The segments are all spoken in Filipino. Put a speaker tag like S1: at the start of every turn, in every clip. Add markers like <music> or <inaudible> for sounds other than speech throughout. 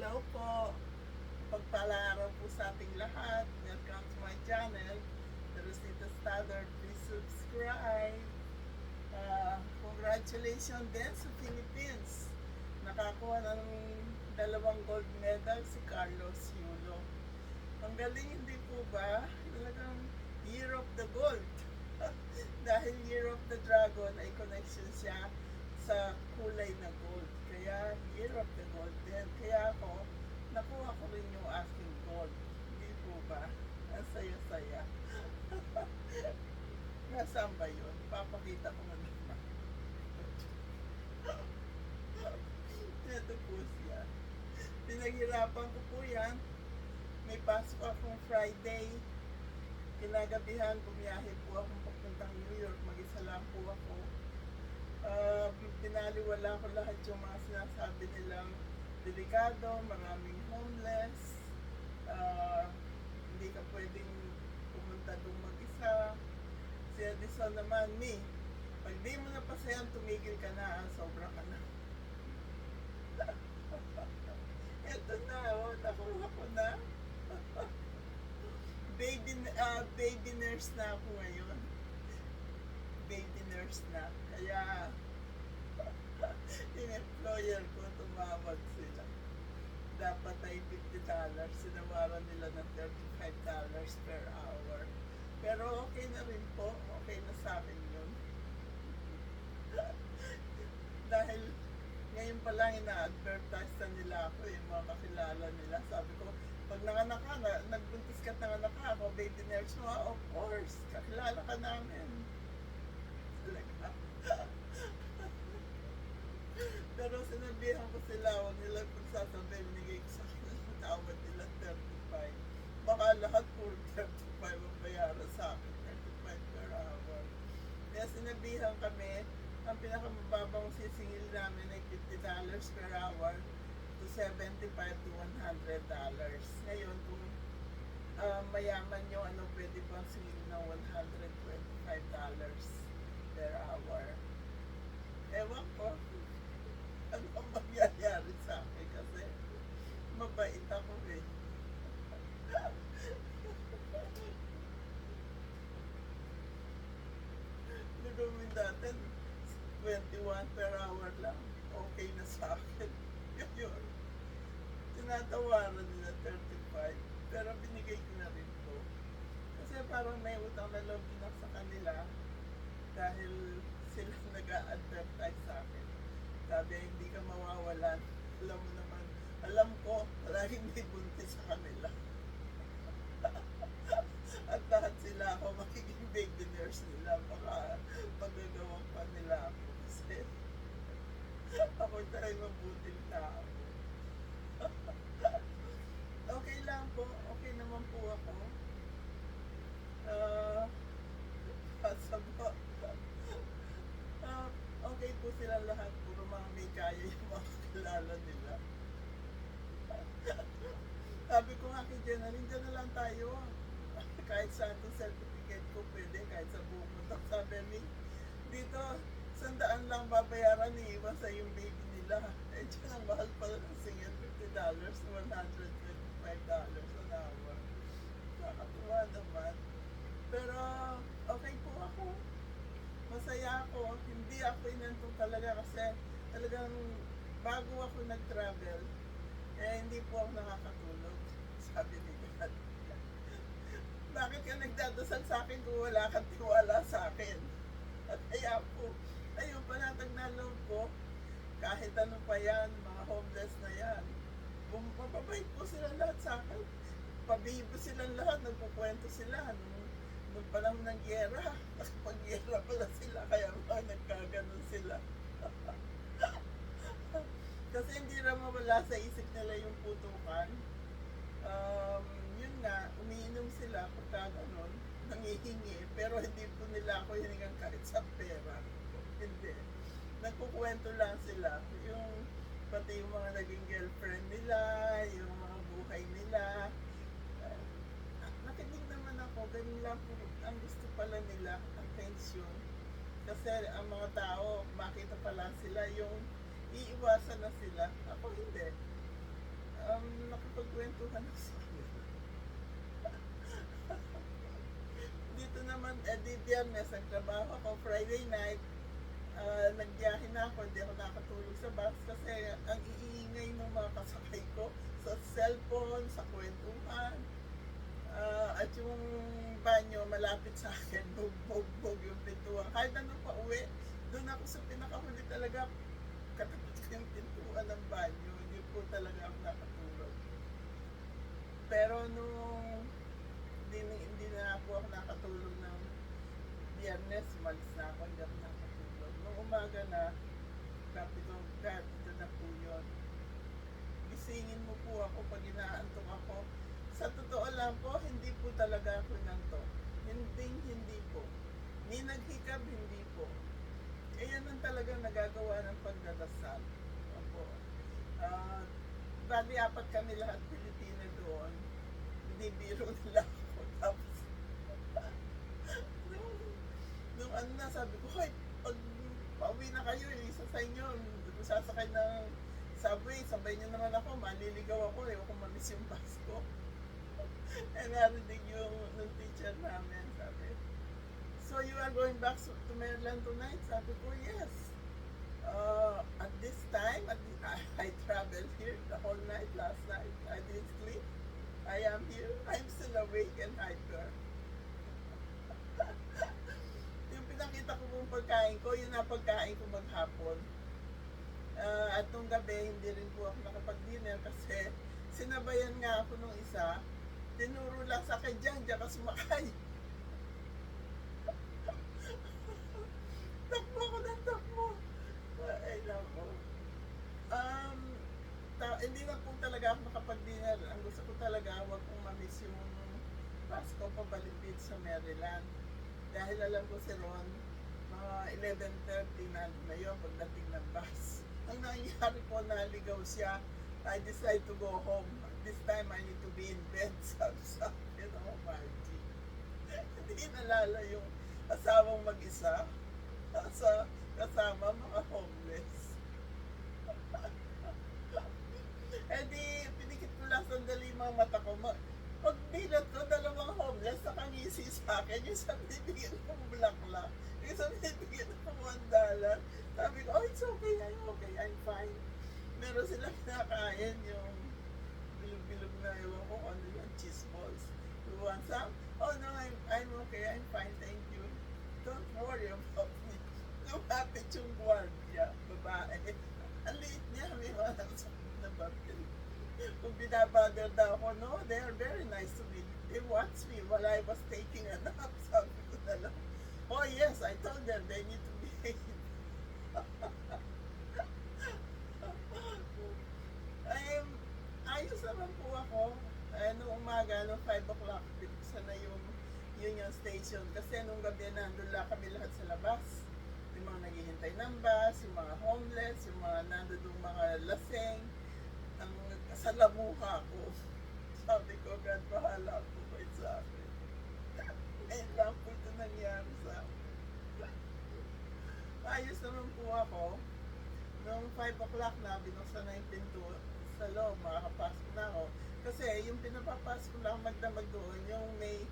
S1: Hello po. Pagpala araw po sa ating lahat. Welcome to my channel. The Rosita Standard. Please subscribe. Ah, congratulations din sa Philippines. Nakakuha ng dalawang gold medal si Carlos Yulo. Ang galing hindi po ba? Talagang Year of the Gold. <laughs> Dahil Year of the Dragon ay connection siya sa kulay na gold. Kaya Year of the Gold din. Kaya ako, nakuha ko rin yung aking gold. Hindi po ba? Ang saya-saya. <laughs> Nasaan ba yun? Papakita ko na naman. <laughs> Ito po siya. Pinaghirapan ko po yan. May pasok akong Friday. Kinagabihan, bumiyahe po akong papuntang New York. Mag-isa lang po ako. Uh, pinaliwala ko lahat yung mga sinasabi nilang delikado, maraming homeless, uh, hindi ka pwedeng pumunta doon mag-isa. Si Edison naman, me, pag di mo napasayan, tumigil ka na, ah, sobra ka na. <laughs> Eto na, oh, nakuha ko na. <laughs> baby, ah, baby nurse na ako ngayon. Baby nurse na. Kaya, yung employer ko, tumawag sila. Dapat ay $50. Sinawaran nila ng $35 per hour. Pero okay na rin po. Okay na sa akin yun. <laughs> Dahil ngayon pa lang ina-advertise na nila ako, yung mga kakilala nila. Sabi ko, pag nanganak ka, na, nagbuntis ka at nanganak ka, ako, baby nurse mo, "Ah, of course, kakilala ka namin. Pero sinabihan ko sila, huwag nila pagsasabi, binigay ko sa akin ang tawad nila 35. Baka lahat puro 35 ang bayaran sa akin, 35 per hour. Kaya sinabihan kami, ang pinakamababang sisingil namin ay $50 per hour to 75 to 100 dollars. Ngayon, kung ah, mayaman yung ano, pwede pang singil ng 125 dollars per hour. Ewan ko, ano ang mangyayari sa akin kasi mabait ako eh. Nagawin natin 21 per hour lang. Okay na sa akin. <laughs> Ngayon, tinatawaran nila 35. Pero binigay ko na rin po. Kasi parang may utang na loob din sa kanila dahil sila nag-a-advertise sa akin. Sabi, hindi ka mawawalan. Alam mo naman, alam ko, palaging may buntis sa kanila. <laughs> At lahat sila ako magiging baby nurse nila. Baka magagawa pa nila ako. Kasi ako tayo mabuting tao. okay lang po. Okay naman po ako. Ah, uh, Ah, okay po sila lahat. Puro mga may kaya yung mga kilala nila. Sabi ko dyan na lang tayo. <laughs> kahit sa itong certificate ko pwede, kahit sa buong mundo. <laughs> Sabi ni, dito, sandaan lang babayaran ni Iwan sa yung baby nila. <laughs> Eh, dyan ang mahal pala ng singil, $50, $125 an hour. Nakatuwa naman. Pero, okay po ako masaya ako. Hindi ako inantong talaga kasi talagang bago ako nag-travel, eh hindi po ako nakakatulog. Sabi ni God. Bakit ka nagdadasal sa akin kung wala kang tiwala sa akin? At kaya po, ayun panatag na loob ko, kahit ano pa yan, mga homeless na yan, mababait po sila lahat sa akin. Pabibo silang lahat, nagkukwento sila. Nung, nung panahon ng giyera, <laughs> nakapag-giyera pala sila, kaya mga nagkaganon sila. <laughs> Kasi hindi na mawala sa isip nila yung putukan. Um, yun nga, umiinom sila pagka ganon, nangihingi, pero hindi po nila ako hiningan kahit sa pera. Hindi. Nagkukwento lang sila. Yung pati yung mga naging girlfriend nila, yung mga buhay nila. Uh, nakinig naman ako, ganun lang po, ang gusto pala nila, attention. Kasi ang mga tao, makita pa lang sila yung iiwasan na sila. Ako hindi. Um, nakapagkwentuhan ako sa. <laughs> Dito naman, eh, di biyernes, nagtrabaho ako. Friday night, ah, nagbiyahe na ako. Hindi ako nakatulog sa bus kasi ang iingay ng mga kasakay ko sa cellphone, sa kwentuhan. Ah, at yung banyo malapit sa akin, <laughs> bug-bug-bug yung pintuan. Kahit ano pa uwi, doon ako sa pinakahuli talaga, katapat ko yung pintuan ng banyo. Hindi po talaga ako nakatulog. Pero nung hindi, hindi na po ako nakatulog ng biyernes, malis na ako, hindi ako nakatulog. Umaga na, sabi ko, God, ito na po yun. Gisingin mo po ako pag inaantok ako. Sa totoo lang po, hindi po talaga ako nantok. Hindi, hindi po. Ni naghikab, hindi po. Eh, yan ang talagang nagagawa ng pagdadasal. Opo. Ah, bali, apat kami lahat Pilipino doon. Hindi biro nila ako. <laughs> Tapos, <laughs> nung, nung ano na, sabi ko, hoy, pauwi na kayo, isa sa inyo, sasakay ng subway, sabay niyo naman ako, maliligaw ako, eh, ako mamiss yung bus ko. <laughs> Eh, narinig yung nung teacher namin, sabi, So you are going back to Maryland tonight? Sabi ko, yes. Uh, at this time, at the, I, <laughs> I traveled here the whole night last night. I didn't sleep. I am here. I'm still awake and hyper. yung pinakita ko pong pagkain ko, yun na pagkain ko maghapon. Ah, at nung gabi, hindi rin po ako nakapag-dinner kasi <laughs> sinabayan nga ako nung isa. Tinuro lang sa akin dyan, dyan ka sumakay. <laughs> takbo ako ng takbo. Ay, nako. Um, ta- hindi na po talaga ako makapag-dinner. Ang gusto ko talaga, wag kong mamiss yung Pasko pabalik sa Maryland. Dahil alam ko si Ron, mga 11.30 na na yun pagdating ng bus. Ang nangyari po, naligaw siya. I decide to go home. This time I need to be in bed. <laughs> Sabi sa akin, oh, Margie. Hindi nalala yung asawang mag-isa sa kasama mga homeless. <laughs> eh di, pinikit ko lang sandali mga mata ko. Ma- pag bilat ko, dalawang homeless, nakangisi sa akin. Yung sabi, bigyan ko bulaklak. Yung sabi, bigyan ko one dollar. Sabi ko, oh, it's okay, I'm okay, I'm fine. Meron silang kinakain yung bilog-bilog na ewan ko ano yung cheese balls. You want some? Oh no, I'm, I'm okay, I'm fine, thank you. Don't worry about me. Lumapit yung guardia, babae. Ang liit niya, may mga nakasakit na papel. Kung binabother daw ako, no, they are very nice to me. They watched me while I was taking a nap. Sabi ko na lang, oh yes, I told them they need to behave. um, ayos naman po ako. Eh, nung umaga, nung 5 o'clock, binuksan na yung Union Station. Kasi nung gabi, nandun lang kami lahat sa labas. Yung mga naghihintay ng bus, yung mga homeless, yung mga nandun yung mga laseng. Ang kasalamuha ko. Sabi ko, God, bahala po kayo sa akin. Ngayon lang po ito nangyari sa akin. Ayos naman po ako. Nung 5 o'clock na, binuksan na yung pinto sa loob, makakapasok na ako. Kasi yung pinapapasok lang magdamag doon, yung may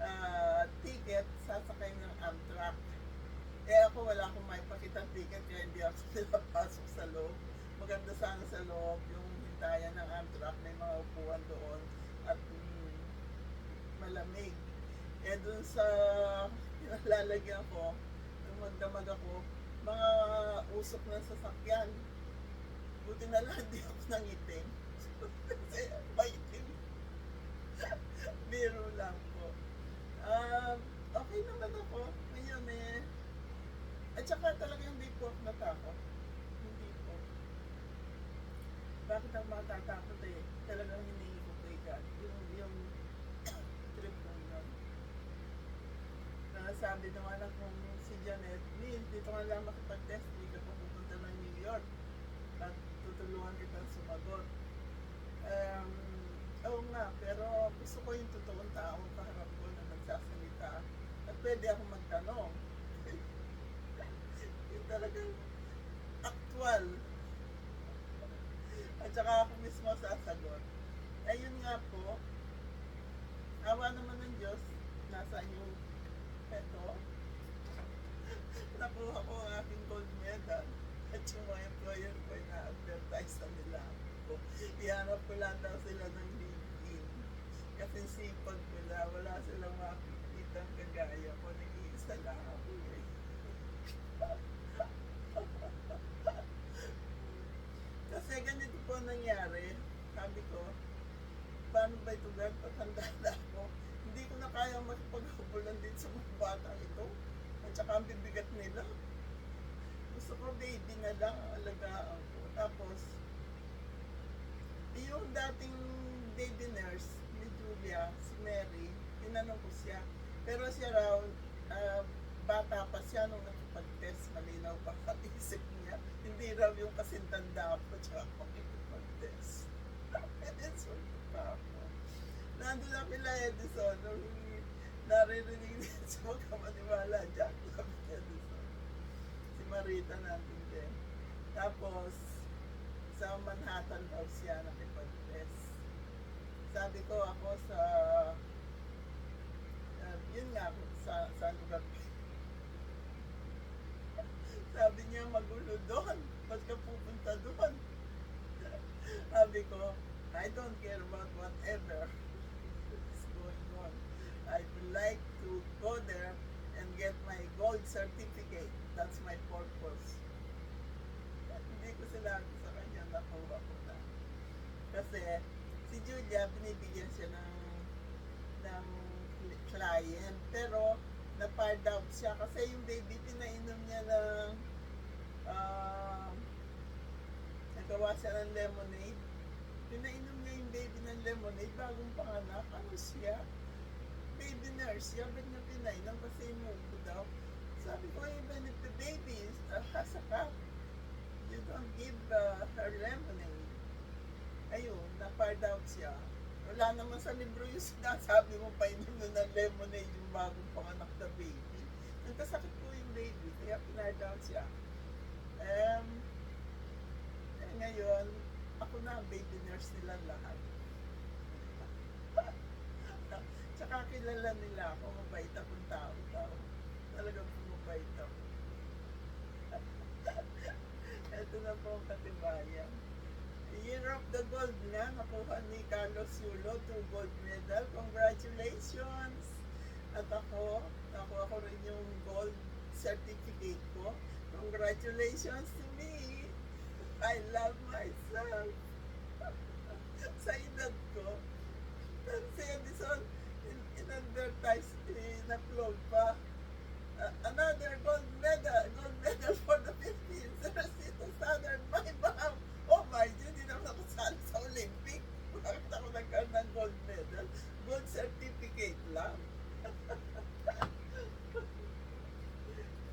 S1: ah, ticket, sasakay ng Amtrak. Eh ako wala akong may pakitang ticket kaya hindi ako <laughs> pinapasok sa loob. Maganda sana sa loob yung hintayan ng Amtrak, may mga upuan doon at mm, malamig. Eh dun sa pinalalagyan ko, nung magdamag ako, mga usok ng sasakyan. Buti na lang di ako nangitim. <laughs> Kasi maitim. <laughs> Biro lang po. Um, okay naman ako. Ngayon eh. At saka talaga hindi po ako natakot. Hindi. Bakit ako matatakot eh? Talagang hiningi ko God. Yung, yung <coughs> trip ko yun. Na sabi ng anak kong si Janet, Lynn, dito ka lang makipag-test, hindi ka pupunta ng New York. At tutulungan kitang sumagot. Um, oo nga, pero gusto ko yung totoong taong kaharap ko na nagsasalita. At pwede ako magtanong. <laughs> yung talagang actual. At saka ako mismo sasagot. Ayun nga po, awa naman ng Diyos, nasa yung eto. Nakuha ko ang aking gold medal. At yung mga employer ko, na-advertise na nila ako. Ko lang daw sila ng LinkedIn. Kasi sipag nila, wala silang makikita kagaya ko. Nag-iisa lang ako eh. Kasi ganito po nangyari. Sabi ko, gan? Patanda na ako. Hindi ko na kaya makipaghabulan din sa mga batang ito. At saka ang bibigat nila. Gusto ko baby na lang ang alagaan ko. Tapos, yung dating baby nurse ni Julia, si Mary, tinanong ko siya. Pero siya raw, ah, bata pa siya nung nakipag-test, malinaw pa ang isip niya. Hindi raw yung kasintanda ako, tsaka ako nakipag-test. Edison pa ako. Nandun na pila Edison, nung naririnig niya <laughs> sa magkamaniwala ni Edison. Si Marita nandun din. Tapos, sa Manhattan daw siya nakipag-test. Sabi ko ako sa, uh, yun nga, sa, sa lugar. <laughs> Sabi niya, magulo doon. Ba't ka pupunta doon? <laughs> Sabi ko, I don't care about whatever is going on. I would like to go there and get my gold certificate. That's purpose. Hindi ko sinabi sa kanya, nakuha ko na. Kasi si Julia, binibigyan siya ng ng client. Pero na-fired out siya kasi yung baby pinainom niya ng ah, nagawa siya ng lemonade. Pinainom niya yung baby ng lemonade bagong panganak. Ano siya? Baby nurse siya. Ba't niya pinainom? Kasi inuubo daw. Sabi ko, even if the baby is, uh, has a cough, you don't give uh, her lemonade. Ayun, na-fired siya. Wala naman sa libro yung <laughs> sinasabi mo pa inom na ng lemonade yung bagong panganak na baby. Nagkasakit po yung baby, kaya pinard out siya. Um, eh, ngayon, ako na ang baby nurse nila lahat. <laughs> Tsaka kilala nila ako, mabait akong tao tao. Talagang mabait ako. Ito na po ang katibayan. Year of the Gold nga, nakuha ni Carlos Yulo, two gold medal. Congratulations! At ako, nakuha ko rin yung gold certificate ko. Congratulations to me! I love myself! Sa edad ko, si Edison, in, in-advertise, in-upload pa, uh, another gold medal, gold medal for the Philippines. Rosita Southern, my mom. Oh my, God, hindi naman ako sali sa Olympic. Bakit ako nagkaroon ng gold medal? Gold certificate lang.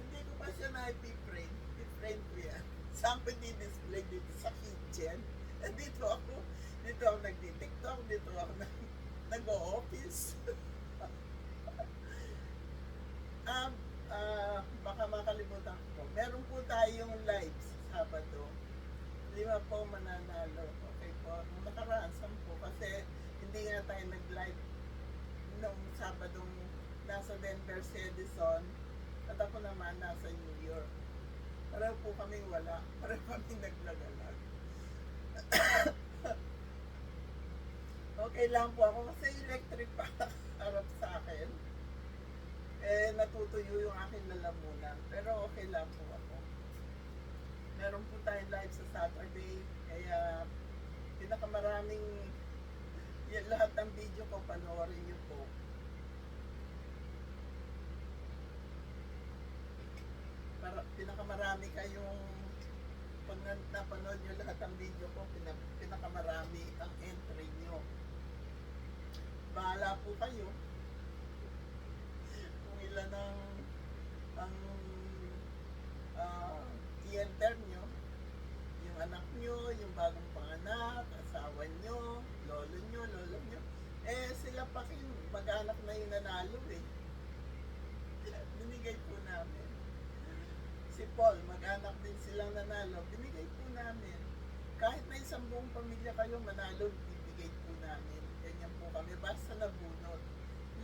S1: hindi ko pa siya na-i-frame. I-frame ko yan. Saan ko di-display dito sa kitchen? Eh, dito ako, dito ako nagdi-tiktok, dito ako nag, nag-o-office. um, ah, baka makalimutan ko. Meron po tayong live sa Sabado. Lima po mananalo. Okay po. Nung nakaraan, sampu. Kasi hindi nag-live nung Sabadong nasa Denver si Edison. At ako naman nasa New York. Pareho po kami wala. <laughs> Pareho kami naglagalag. <coughs> okay lang po ako kasi electric pa <laughs> harap sa akin. Eh, natutuyo yung aking lalamunan. Pero okay lang po ako. Meron po tayong live sa Saturday. Kaya, pinakamaraming y- lahat ng video ko, panoorin niyo po. Para, pinakamarami kayong pag na- napanood nyo lahat ng video ko, pina, pinakamarami ang entry nyo. Bahala po kayo <laughs> kung ilan ang ang ah, i-enter nyo, yung anak nyo, yung bagong panganak, asawa nyo, lolo nyo, lolo nyo, eh sila pa kin mag-anak na yung nanalo eh. Binigay po namin. Si Paul, mag-anak din silang nanalo, binigay po namin. Kahit na isang buong pamilya kayo manalo, bibigay po namin. Ganyan po kami, basta nabunot.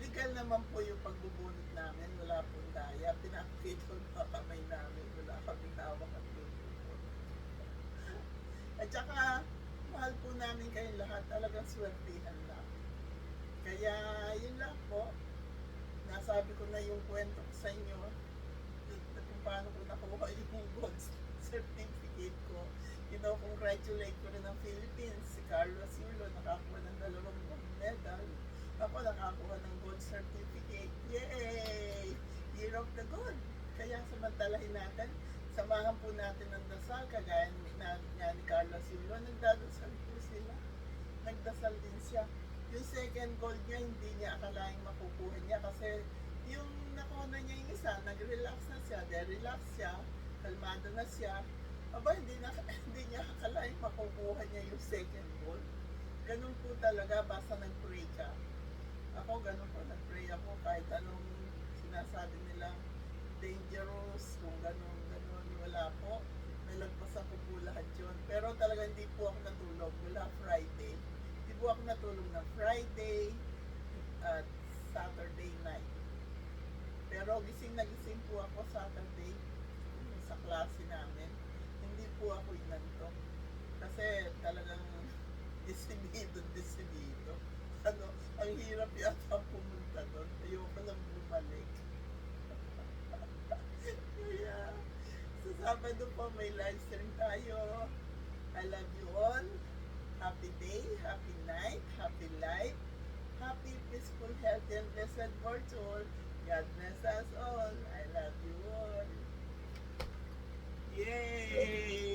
S1: Legal naman po yung pagbubunot namin, wala pong daya. Pinakita pa kamay namin, wala kami tawag at. At saka, mahal po namin kayong lahat, talagang swertihan. Kaya, yun lang po. Nasabi ko na yung kwento ko sa inyo kung paano ko nakuha yung gold certificate ko. Kino-congratulate ko rin ng Philippines. Si Carlos Yulo nakakuha ng dalawang gold medal. Ako nakakuha ng gold certificate. Yay! Year of the Gold. Kaya samantalahin natin, samahan po natin ng dasal, kagaya ni, na, ni Carlos Yulo, nagdadasal po sila. Nagdasal din siya. Yung second gold niya, hindi niya akalaing makukuha niya kasi yung nakuha na niya yung isa, nag-relax na siya, de-relax siya, kalmado na siya. Aba, hindi, na, <laughs> hindi niya akalaing makukuha niya yung second gold. Ganun po talaga, basta nag-pray ka. Ako, ganun po, nag-pray ako kahit anong sinasabi nilang dangerous, kung ganun, ganun, wala po. May lagpasan ko po lahat yun. Pero talaga hindi po ako natulog mula Friday. Po ako natulog na Friday at Saturday night. Pero gising na gising po ako Saturday sa klase namin. Hindi po ako inantok. Kasi talagang <laughs> desidido, desidido. Ano, ang hirap yata pumunta doon. Ayoko nang bumalik. <laughs> Kaya, sa Sabado po may live stream tayo. I love you all. Happy day, healthy, and blessed fortune. God bless us all. I love you all. Yay!